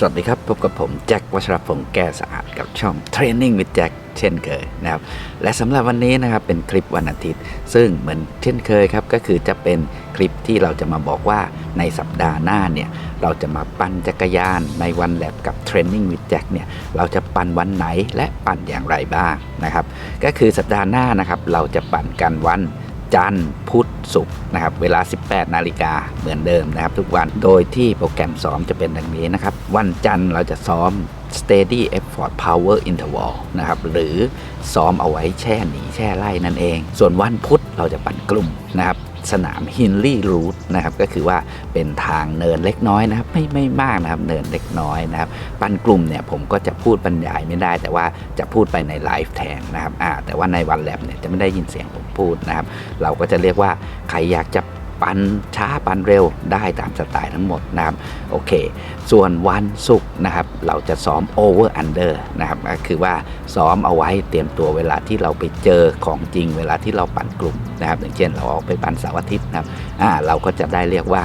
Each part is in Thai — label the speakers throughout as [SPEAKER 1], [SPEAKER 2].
[SPEAKER 1] สวัสดีครับ พบกับผมแจ็ควัชรพงศ์แก้สะอาดกับช่อง Training with Jack เช่นเคยนะครับ และสำหรับวันนี้นะครับเป็นคลิปวันอาทิตย์ ซึ่งเหมือนเช่นเคยครับ ก็คือจะเป็นคลิปที่เราจะมาบอกว่าในสัปดาห์หน้าเนี่ยเราจะมาปั่นจักรยานในวันแลบกับ Training with Jack เนี่ยเราจะปั่นวันไหนและปั่นอย่างไรบ้างนะครับ ก็คือสัปดาห์หน้านะครับเราจะปั่นกันวัน จันทร์พุธศุกร์นะครับเวลา 18 นาฬิกาเหมือนเดิมนะครับ ทุกวันโดยที่โปรแกรมซ้อมจะเป็นดังนี้นะครับ วันจันทร์เราจะซ้อม steady effort power interval นะครับหรือซ้อมเอาไว้แช่หนีแช่ไล่นั่นเอง ส่วนวันพุธเราจะปั่นกลุ่มนะครับ สนามฮินลี่รูทนะครับก็คือว่าเป็นทางเนินเล็กน้อยนะครับไม่ไม่มากนะครับเนินเล็กน้อยนะครับปันกลุ่มเนี่ยผมก็จะพูดบรรยายไม่ได้ แต่ว่าจะพูดไปในไลฟ์แทนนะครับอ่าแต่ว่าในวันแลบเนี่ยจะไม่ได้ยินเสียงผมพูดนะครับ เราก็จะเรียกว่าใครอยากจะ ปั่นช้าปั่นเร็วได้ตามสไตล์ทั้งหมดนะครับโอเค ส่วนวันศุกร์นะครับเราจะซ้อม over under นะครับก็คือว่าซ้อมเอาไว้เตรียมตัวเวลาที่เราไปเจอของจริง เวลาที่เราปั่นกลุ่มนะครับอย่างเช่นเราออกไปปั่นเสาร์อาทิตย์นะครับอ่าเราก็จะได้เรียกว่า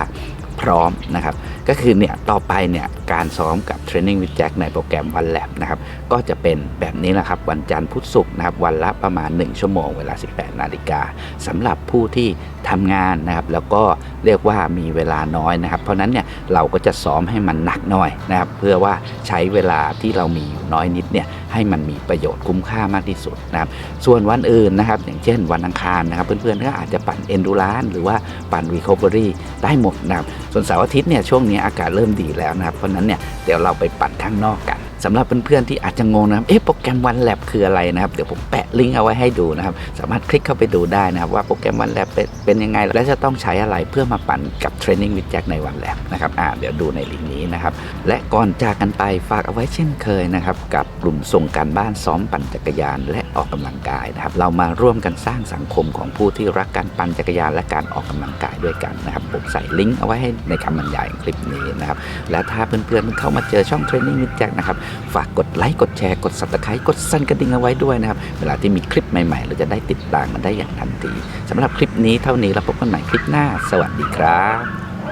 [SPEAKER 1] พร้อมนะครับ ก็คือเนี่ยต่อไปเนี่ยการซ้อมกับ Training with Jack ในโปรแกรมวันแลบนะครับ ก็จะเป็นแบบนี้นะครับ วันจันทร์พุธศุกร์นะครับ วันละประมาณ 1 ชั่วโมงเวลา 18 นาฬิกาสำหรับผู้ที่ทำงานนะครับ แล้วก็เรียกว่ามีเวลาน้อยนะครับ เพราะนั้นเนี่ยเราก็จะซ้อมให้มันหนักหน่อยนะครับ เพื่อว่าใช้เวลาที่เรามีอยู่น้อยนิดเนี่ย ให้มันมีประโยชน์คุ้มค่ามากที่สุดนะครับส่วนวันอื่นนะครับ อย่างเช่นวันอังคารนะครับ เพื่อนๆก็อาจจะปั่นเอนดูรานหรือว่าปั่นรีคอเวอรี่ได้หมดนะครับส่วนเสาร์อาทิตย์เนี่ยช่วงนี้อากาศเริ่มดีแล้วนะครับเพราะนั้นเนี่ยเดี๋ยวเราไปปั่นข้างนอกกัน สำหรับเพื่อนๆที่อาจจะงงนะครับเอ๊ะโปรแกรมวันแลบคืออะไรนะครับเดี๋ยวผมแปะลิงก์เอาไว้ให้ดูนะครับสามารถคลิกเข้าไปดูได้นะครับว่าโปรแกรมวันแลบเป็นเป็นยังไง และจะต้องใช้อะไรเพื่อมาปั่นกับ Training with Jack ในวันแลบนะครับอ่าเดี๋ยวดูในลิงก์นี้นะครับและก่อนจากกันไปฝากเอาไว้เช่นเคยนะครับกับกลุ่มส่งการบ้านซ้อมปั่นจักรยาน และออกกำลังกายนะครับเรามาร่วมกันสร้างสังคมของผู้ที่รักการปั่นจักรยานและการออกกำลังกายด้วยกันนะครับผมใส่ลิงก์เอาไว้ให้ในคำบรรยายคลิปนี้นะครับและถ้าเพื่อนๆเข้ามาเจอช่อง Training with Jack นะครับฝากกดไลค์กดแชร์กดสับตะไคร้กดสั่นกระดิ่งเอาไว้ด้วยนะครับ เวลาที่มีคลิปใหม่ ๆ เราจะได้ติดตามมันได้อย่างทันทีสำหรับคลิปนี้เท่านี้แล้วพบกันใหม่คลิปหน้า สวัสดีครับ